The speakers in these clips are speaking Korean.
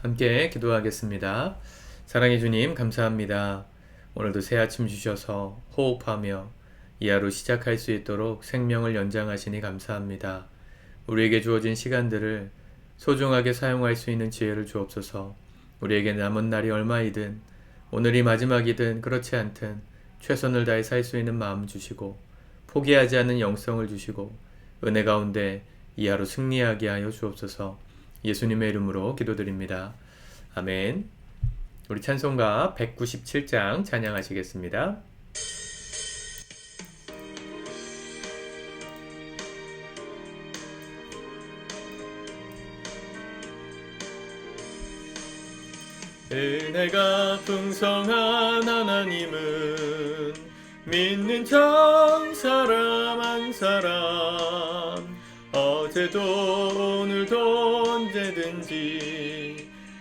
함께 기도하겠습니다. 사랑해 주님, 감사합니다. 오늘도 새 아침 주셔서 호흡하며 이 하루 시작할 수 있도록 생명을 연장하시니 감사합니다. 우리에게 주어진 시간들을 소중하게 사용할 수 있는 지혜를 주옵소서. 우리에게 남은 날이 얼마이든 오늘이 마지막이든 그렇지 않든 최선을 다해 살 수 있는 마음 주시고 포기하지 않는 영성을 주시고 은혜 가운데 이 하루 승리하게 하여 주옵소서. 예수님의 이름으로 기도드립니다. 아멘. 우리 찬송가 197장 찬양하시겠습니다. 은혜가 풍성한 하나님은 믿는 천 사람 한 사람 어제도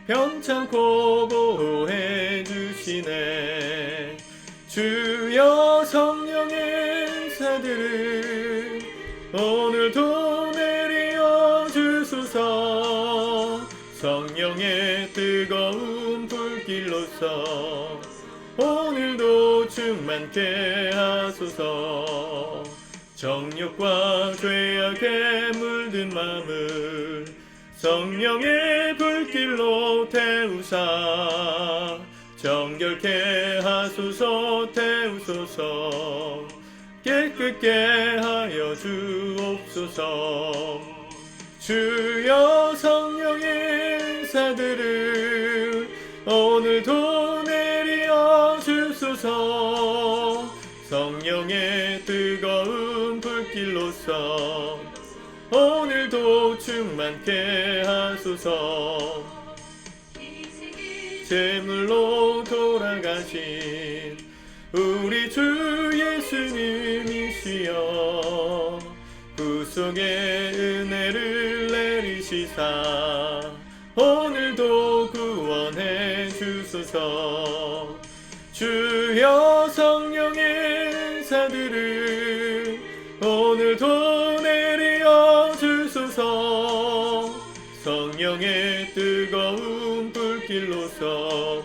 병창고 보호해 주시네. 주여 성령의 은사들을 오늘도 내려 주소서. 성령의 뜨거운 불길로서 오늘도 충만케 하소서. 정욕과 죄악에 물든 마음을 성령의 불길로 태우사. 정결케 하소서 태우소서. 깨끗게 하여 주옵소서. 주여 성령의 은사들을 오늘도 내려 주소서. 성령의 뜨거운 불길로서 오늘도 충만케 하소서. 제물로 돌아가신 우리 주 예수님이시여. 구속의 은혜를 내리시사 오늘도 구원해 주소서. 주여 길로서.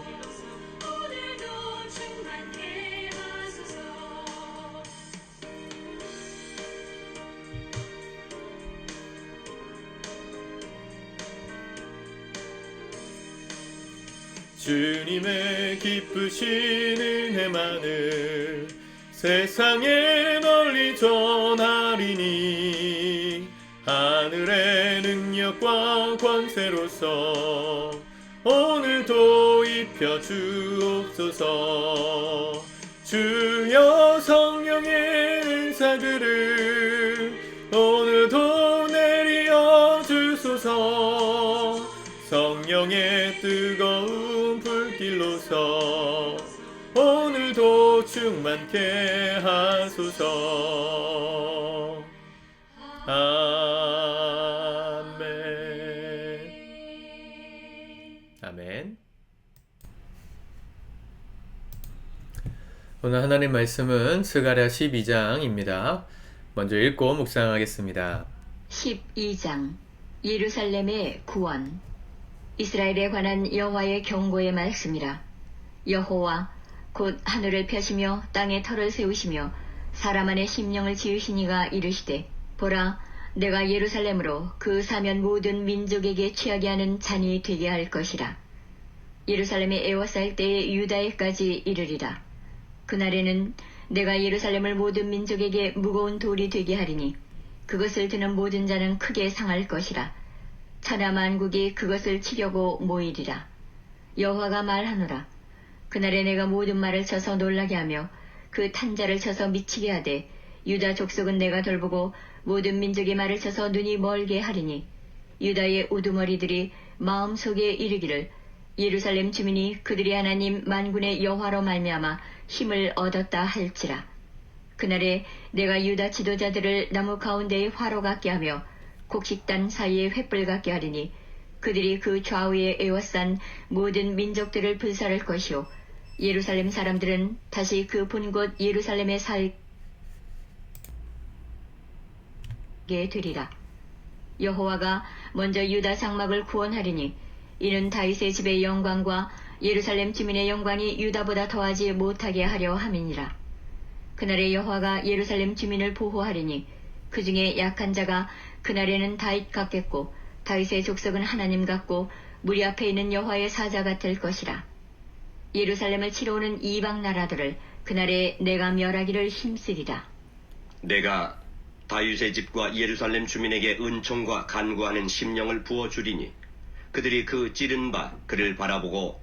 주님의 기쁘신 은혜만을 세상에 널리 전하리니 하늘의 능력과 권세로서 입혀 주옵소서. 주여 성령의 은사들을 오늘도 내려 주소서. 성령의 뜨거운 불길로서 오늘도 충만케 하소서. 아멘. 아멘 오늘 하나님 말씀은 스가랴 12장입니다. 먼저 읽고 묵상하겠습니다. 12장 예루살렘의 구원 이스라엘에 관한 여호와의 경고의 말씀이라 여호와 곧 하늘을 펴시며 땅에 털을 세우시며 사람 안에 심령을 지으시니가 이르시되 보라 내가 예루살렘으로 그 사면 모든 민족에게 취하게 하는 잔이 되게 할 것이라 예루살렘에 애워쌀 때에 유다에까지 이르리라 그날에는 내가 예루살렘을 모든 민족에게 무거운 돌이 되게 하리니 그것을 드는 모든 자는 크게 상할 것이라. 천하 만국이 그것을 치려고 모이리라. 여호와가 말하노라. 그날에 내가 모든 말을 쳐서 놀라게 하며 그 탄자를 쳐서 미치게 하되 유다 족속은 내가 돌보고 모든 민족의 말을 쳐서 눈이 멀게 하리니 유다의 우두머리들이 마음속에 이르기를 예루살렘 주민이 그들이 하나님 만군의 여호와로 말미암아 힘을 얻었다 할지라. 그날에 내가 유다 지도자들을 나무 가운데에 화로 같게 하며 곡식단 사이에 횃불 같게 하리니 그들이 그 좌우에 에워싼 모든 민족들을 불살할 것이요 예루살렘 사람들은 다시 그 본 곳 예루살렘에 살게 되리라. 여호와가 먼저 유다 장막을 구원하리니 이는 다윗의 집의 영광과 예루살렘 주민의 영광이 유다보다 더하지 못하게 하려 함이니라. 그날에 여호와가 예루살렘 주민을 보호하리니 그 중에 약한 자가 그날에는 다윗 같겠고 다윗의 족속은 하나님 같고 무리 앞에 있는 여호와의 사자 같을 것이라. 예루살렘을 치러 오는 이방 나라들을 그날에 내가 멸하기를 힘쓰리라. 내가 다윗의 집과 예루살렘 주민에게 은총과 간구하는 심령을 부어 주리니 그들이 그 찌른 바 그를 바라보고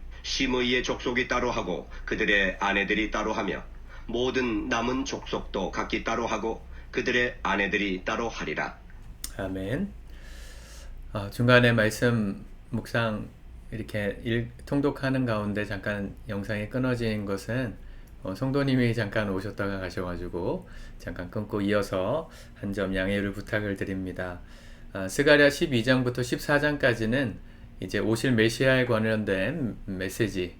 시므이의 족속이 따로 하고 그들의 아내들이 따로 하며 모든 남은 족속도 각기 따로 하고 그들의 아내들이 따로 하리라. 아멘. 어, 중간에 말씀 묵상 이렇게 일, 통독하는 가운데 잠깐 영상이 끊어진 것은 어, 성도님이 잠깐 오셨다가 가셔가지고 잠깐 끊고 이어서 한 점 양해를 부탁을 드립니다. 아, 스가랴 12장부터 14장까지는 이제 오실 메시아에 관련된 메시지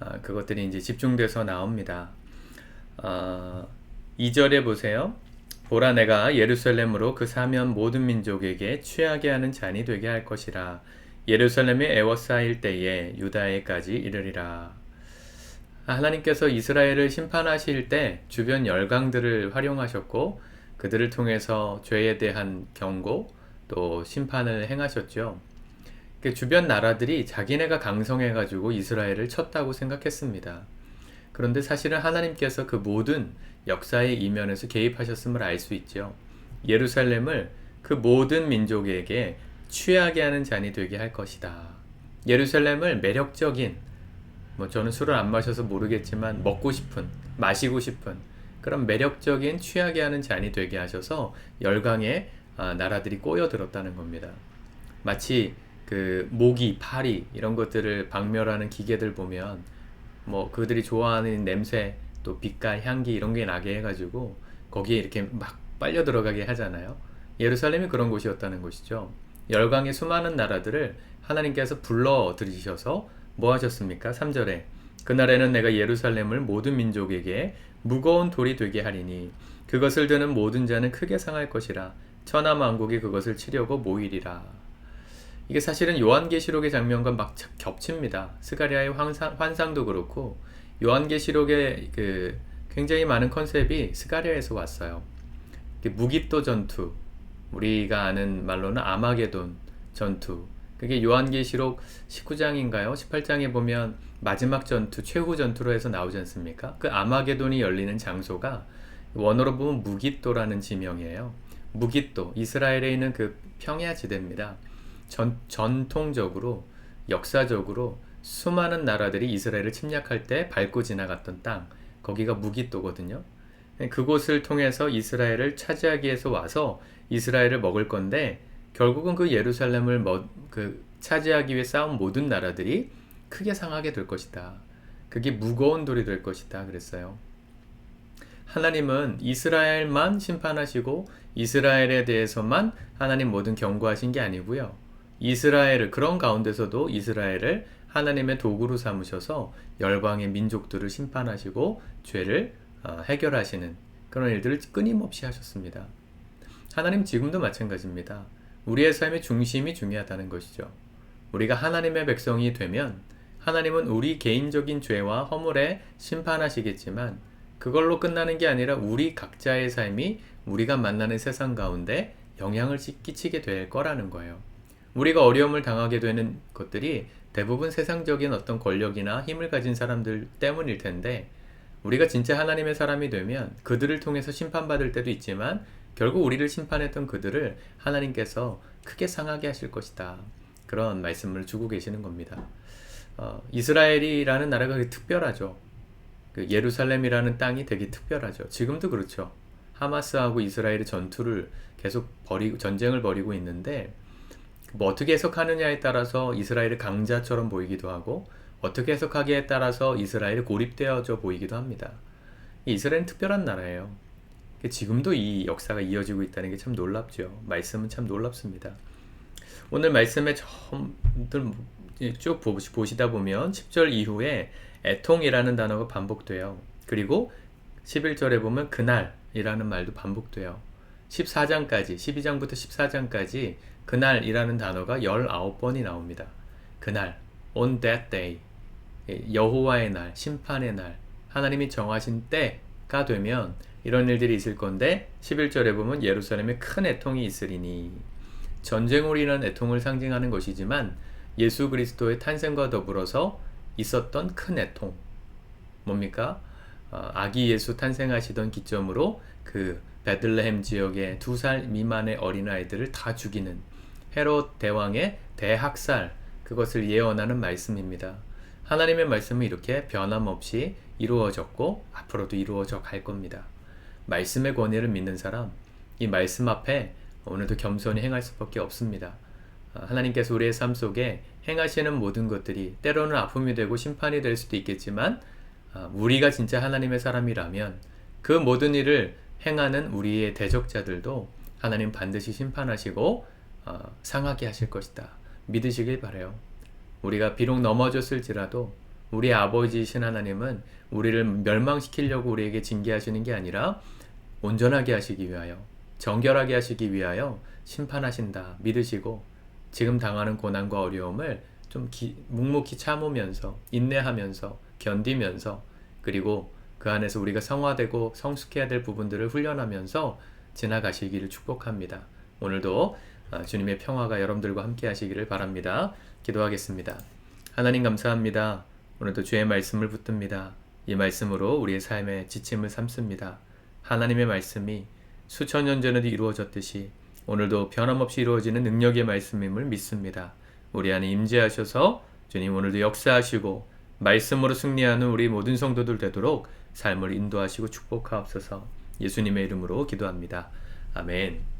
아, 그것들이 이제 집중돼서 나옵니다. 아, 2절에 보세요. 보라 내가 예루살렘으로 그 사면 모든 민족에게 취하게 하는 잔이 되게 할 것이라 예루살렘이 에워싸일 때에 유다에까지 이르리라 하나님께서 이스라엘을 심판하실 때 주변 열강들을 활용하셨고 그들을 통해서 죄에 대한 경고 또 심판을 행하셨죠. 그 주변 나라들이 자기네가 강성해가지고 이스라엘을 쳤다고 생각했습니다. 그런데 사실은 하나님께서 그 모든 역사의 이면에서 개입하셨음을 알 수 있죠. 예루살렘을 그 모든 민족에게 취하게 하는 잔이 되게 할 것이다. 예루살렘을 매력적인 뭐 저는 술을 안 마셔서 모르겠지만 먹고 싶은 마시고 싶은 그런 매력적인 취하게 하는 잔이 되게 하셔서 열강의 아, 나라들이 꼬여들었다는 겁니다. 마치 그 모기, 파리 이런 것들을 박멸하는 기계들 보면 뭐 그들이 좋아하는 냄새 또 빛깔, 향기 이런 게 나게 해가지고 거기에 이렇게 막 빨려 들어가게 하잖아요. 예루살렘이 그런 곳이었다는 것이죠. 열강의 수많은 나라들을 하나님께서 불러 들이셔서 뭐 하셨습니까? 3절에 그날에는 내가 예루살렘을 모든 민족에게 무거운 돌이 되게 하리니 그것을 드는 모든 자는 크게 상할 것이라 천하 만국이 그것을 치려고 모이리라. 이게 사실은 요한계시록의 장면과 막 겹칩니다. 스가리아의 환상, 환상도 그렇고 요한계시록의 그 굉장히 많은 컨셉이 스가리아에서 왔어요. 무기또 전투, 우리가 아는 말로는 아마게돈 전투. 그게 요한계시록 19장인가요? 18장에 보면 마지막 전투, 최후 전투로 해서 나오지 않습니까? 그 아마게돈이 열리는 장소가 원어로 보면 무기또라는 지명이에요. 무기또, 이스라엘에 있는 그 평야 지대입니다. 전, 전통적으로, 역사적으로 수많은 나라들이 이스라엘을 침략할 때 밟고 지나갔던 땅, 거기가 무기또거든요. 그곳을 통해서 이스라엘을 차지하기 위해서 와서 이스라엘을 먹을 건데 결국은 그 예루살렘을 뭐, 그 차지하기 위해 싸운 모든 나라들이 크게 상하게 될 것이다. 그게 무거운 돌이 될 것이다. 그랬어요. 하나님은 이스라엘만 심판하시고 이스라엘에 대해서만 하나님 모든 경고하신 게 아니고요. 이스라엘을 그런 가운데서도 이스라엘을 하나님의 도구로 삼으셔서 열방의 민족들을 심판하시고 죄를 어, 해결하시는 그런 일들을 끊임없이 하셨습니다. 하나님 지금도 마찬가지입니다. 우리의 삶의 중심이 중요하다는 것이죠. 우리가 하나님의 백성이 되면 하나님은 우리 개인적인 죄와 허물에 심판하시겠지만 그걸로 끝나는 게 아니라 우리 각자의 삶이 우리가 만나는 세상 가운데 영향을 끼치게 될 거라는 거예요. 우리가 어려움을 당하게 되는 것들이 대부분 세상적인 어떤 권력이나 힘을 가진 사람들 때문일 텐데 우리가 진짜 하나님의 사람이 되면 그들을 통해서 심판받을 때도 있지만 결국 우리를 심판했던 그들을 하나님께서 크게 상하게 하실 것이다. 그런 말씀을 주고 계시는 겁니다. 어, 이스라엘이라는 나라가 특별하죠. 그 예루살렘이라는 땅이 되게 특별하죠. 지금도 그렇죠. 하마스하고 이스라엘이 전투를 계속 벌이고 전쟁을 벌이고 있는데 뭐 어떻게 해석하느냐에 따라서 이스라엘의 강자처럼 보이기도 하고 어떻게 해석하기에 따라서 이스라엘이 고립되어져 보이기도 합니다. 이 이스라엘은 특별한 나라예요. 지금도 이 역사가 이어지고 있다는 게 참 놀랍죠. 말씀은 참 놀랍습니다. 오늘 말씀에 처음들 쭉 보시- 보시다 보면 10절 이후에 애통이라는 단어가 반복돼요. 그리고 11절에 보면 그날이라는 말도 반복돼요. 14장까지 12장부터 14장까지 그날이라는 단어가 19번이 나옵니다. 그날 on that day 예, 여호와의 날, 심판의 날, 하나님이 정하신 때가 되면 이런 일들이 있을 건데 11절에 보면 예루살렘에 큰 애통이 있으리니 인한 애통을 상징하는 것이지만 예수 그리스도의 탄생과 더불어서 있었던 큰 애통 뭡니까? 어, 아기 예수 탄생하시던 기점으로 그 베들레헴 지역의 두 살 미만의 어린아이들을 다 죽이는 헤롯 대왕의 대학살 그것을 예언하는 말씀입니다. 하나님의 말씀은 이렇게 변함없이 이루어졌고 앞으로도 이루어져 갈 겁니다. 말씀의 권위를 믿는 사람, 이 말씀 앞에 오늘도 겸손히 행할 수밖에 없습니다. 아, 하나님께서 우리의 삶 속에 행하시는 모든 것들이 때로는 아픔이 되고 심판이 될 수도 있겠지만 아, 우리가 진짜 하나님의 사람이라면 그 모든 일을 행하는 우리의 대적자들도 하나님 반드시 심판하시고 아, 상하게 하실 것이다. 믿으시길 바래요. 우리가 비록 넘어졌을지라도 우리 아버지이신 하나님은 우리를 멸망시키려고 우리에게 징계하시는 게 아니라 온전하게 하시기 위하여 정결하게 하시기 위하여 심판하신다 믿으시고 지금 당하는 고난과 어려움을 좀 기- 묵묵히 참으면서 인내하면서 견디면서 그리고 그 안에서 우리가 성화되고 성숙해야 될 부분들을 훈련하면서 지나가시기를 축복합니다. 오늘도 아, 주님의 평화가 여러분들과 함께 하시기를 바랍니다. 기도하겠습니다. 하나님 감사합니다. 오늘도 주의 말씀을 붙듭니다. 이 말씀으로 우리의 삶에 지침을 삼습니다. 하나님의 말씀이 수천 년 전에도 이루어졌듯이 오늘도 변함없이 이루어지는 능력의 말씀임을 믿습니다. 우리 안에 임재하셔서 주님 오늘도 역사하시고 말씀으로 승리하는 우리 모든 성도들 되도록 삶을 인도하시고 축복하옵소서 예수님의 이름으로 기도합니다. 아멘.